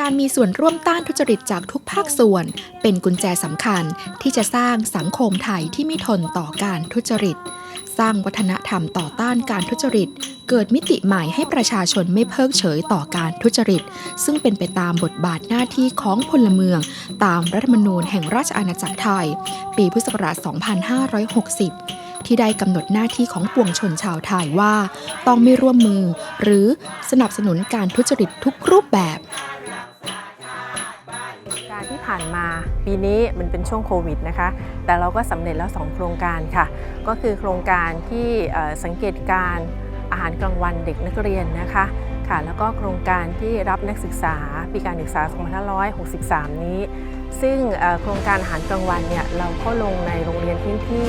การมีส่วนร่วมต้านทุจริตจากทุกภาคส่วน เป็นกุญแจสำคัญที่จะสร้างสังคมไทยที่ไม่ทนต่อการทุจริต สร้างวัฒนธรรมต่อต้านการทุจริต เกิดมิติใหม่ให้ประชาชนไม่เพิกเฉยต่อการทุจริต ซึ่งเป็นไปตามบทบาทหน้าที่ของพลเมือง ตามรัฐธรรมนูญแห่งราชอาณาจักรไทย ปีพุทธศักราช 2560 ที่ได้กำหนดหน้าที่ของปวงชนชาวไทยว่า ต้องไม่ร่วมมือ หรือสนับสนุนการทุจริตทุกรูปแบบ การที่ผ่านมาปีนี้มันเป็นช่วงโควิดนะคะ แต่เราก็สำเร็จแล้ว 2 โครงการค่ะ ก็คือโครงการที่สังเกตการอาหารกลางวันเด็กนักเรียนนะคะค่ะแล้วก็โครงการที่รับนักศึกษาปีการศึกษา 2563 นี้ ซึ่งโครงการอาหารกลางวันเนี่ยเราก็ลงในโรงเรียนพื้นที่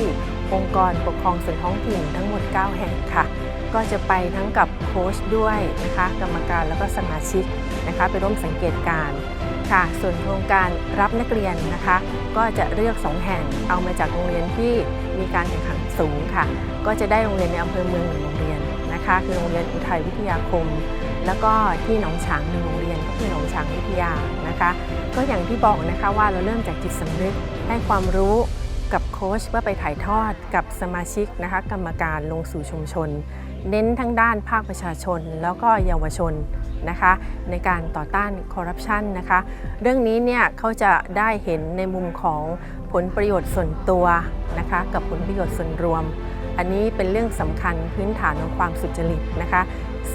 องค์กรปกครองส่วนท้องถิ่นทั้งหมด 9 แห่งค่ะ ก็จะไปทั้งกับโค้ชด้วยนะคะกรรมการแล้วก็สมาชิกนะคะไปร่วมสังเกตการค่ะ ส่วนโครงการรับนักเรียนนะคะ ก็จะเลือก 2 แห่งเอามาจากโรงเรียนที่มีการแข่งขันสูงค่ะ ก็จะได้โรงเรียนในอำเภอเมืองหนึ่งโรงเรียนนะคะ คือโรงเรียนอุทัยวิทยาคม แล้วก็ที่หนองฉางหนึ่งโรงเรียนก็คือหนองฉางวิทยานะคะ ก็อย่างที่บอกนะคะว่าเราเริ่มจากจิตสำนึกให้ความรู้ กับโค้ชเพื่อไปถ่ายทอดกับสมาชิกนะคะกรรมการลงสู่ชุมชน เน้นทั้งด้านภาคประชาชน แล้วก็เยาวชนนะคะในการต่อต้านคอร์รัปชันนะคะเรื่องนี้เนี่ยเขาจะได้เห็นในมุมของผลประโยชน์ส่วนตัวนะคะกับผลประโยชน์ส่วนรวม อันนี้เป็นเรื่องสำคัญพื้นฐานของความสุจริตนะคะ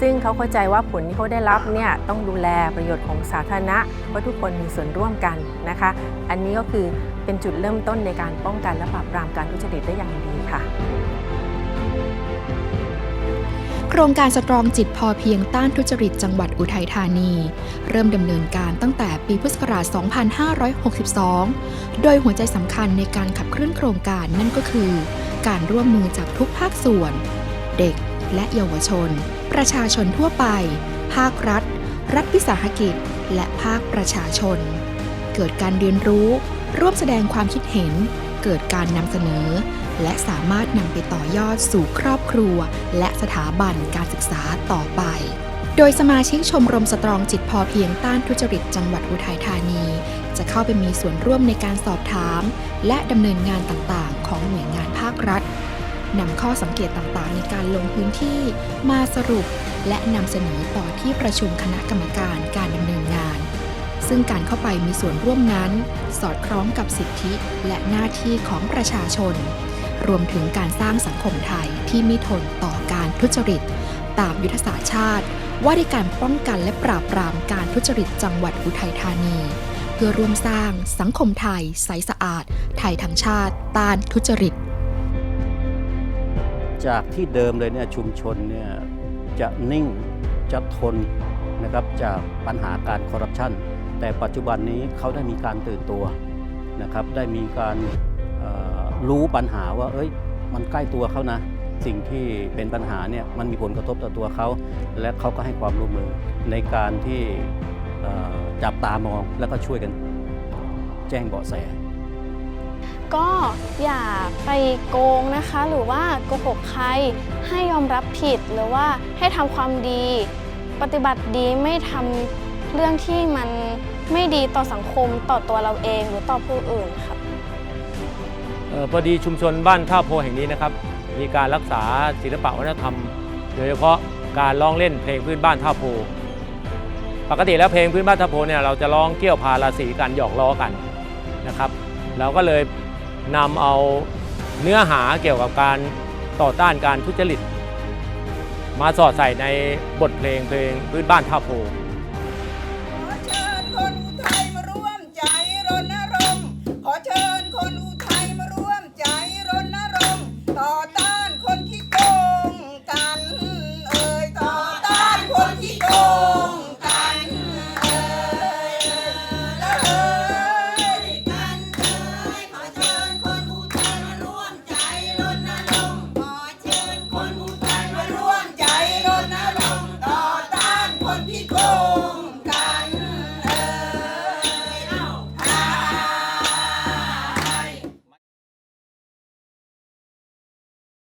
ซึ่งเขาเข้าใจว่าผลที่เขาได้รับเนี่ยต้องดูแลประโยชน์ของสาธารณะเพราะทุกคนมีส่วนร่วมกันนะคะ อันนี้ก็คือเป็นจุดเริ่มต้นในการป้องกันและปราบปรามการทุจริตได้อย่างดีค่ะ ครงการสตรองจิตพอเพียงต้านทุจริตจังหวัดอุทัยธานี เริ่มดำเนินการตั้งแต่ปีพุทธศักราช 2562 โดยหัวใจสำคัญในการขับเคลื่อนโครงการนั่นก็คือ การร่วมมือจากทุกภาคส่วน เด็กและเยาวชน ประชาชนทั่วไป ภาครัฐ รัฐวิสาหกิจ และภาคประชาชน เกิดการเรียนรู้ ร่วมแสดงความคิดเห็น เกิดการนำเสนอ และสามารถนำไปต่อยอดสู่ครอบครัว และสถาบันการศึกษาต่อไป โดยสมาชิกชมรมสตรองจิตพอเพียงต้านทุจริตจังหวัดอุทัยธานี จะเข้าไปมีส่วนร่วมในการสอบถาม และดำเนินงานต่างๆ ของหน่วยงานภาครัฐนำข้อสังเกตต่างๆ ในการลงพื้นที่มาสรุป และนำเสนอต่อที่ประชุมคณะกรรมการการดำเนินงาน ซึ่งการเข้าไปมีส่วนร่วมนั้น สอดคล้องกับสิทธิและหน้าที่ของประชาชน รวมถึงการสร้างสังคมไทยที่ไม่ทนต่อการทุจริต ตามยุทธศาสตร์ชาติ ว่าด้วยการป้องกันและปราบปรามการทุจริตจังหวัดอุทัยธานี เพื่อร่วมสร้างสังคมไทยใสสะอาด ไทยทั้งชาติ ต้านทุจริต จากที่เดิมเลยเนี่ยชุมชนเนี่ยจะนิ่งจะทนนะครับจากปัญหาการคอร์รัปชันแต่ปัจจุบันนี้เขาได้มีการตื่นตัวนะครับได้มีการ รู้ปัญหาว่า เอ้ย มันใกล้ตัวเขานะ สิ่งที่เป็นปัญหาเนี่ยมันมีผลกระทบต่อตัวเขา และเขาก็ให้ความร่วมมือในการที่จับตามองแล้วก็ช่วยกันแจ้งเบาะแส ก็อย่าไปโกงนะคะ หรือว่าโกหกใครให้ยอมรับผิดหรือว่าให้ทำความดี ปฏิบัติดีไม่ทำเรื่องที่มันไม่ดีต่อสังคมต่อตัวเราเองหรือต่อผู้อื่นครับเอ่อ พอดีชุมชนบ้านท่าโพแห่งนี้นะครับ มีการรักษาศิลปะวัฒนธรรม โดยเฉพาะการร้องเล่นเพลงพื้นบ้านท่าโพ ปกติแล้วเพลงพื้นบ้านท่าโพเนี่ยเราจะร้องเกี่ยวพาราสีกันหยอกล้อกันนะครับ เราก็เลยนำเอาเนื้อหาเกี่ยวกับการต่อต้านการทุจริต มาสอดใส่ในบทเพลงเพลงพื้นบ้านท่าโพ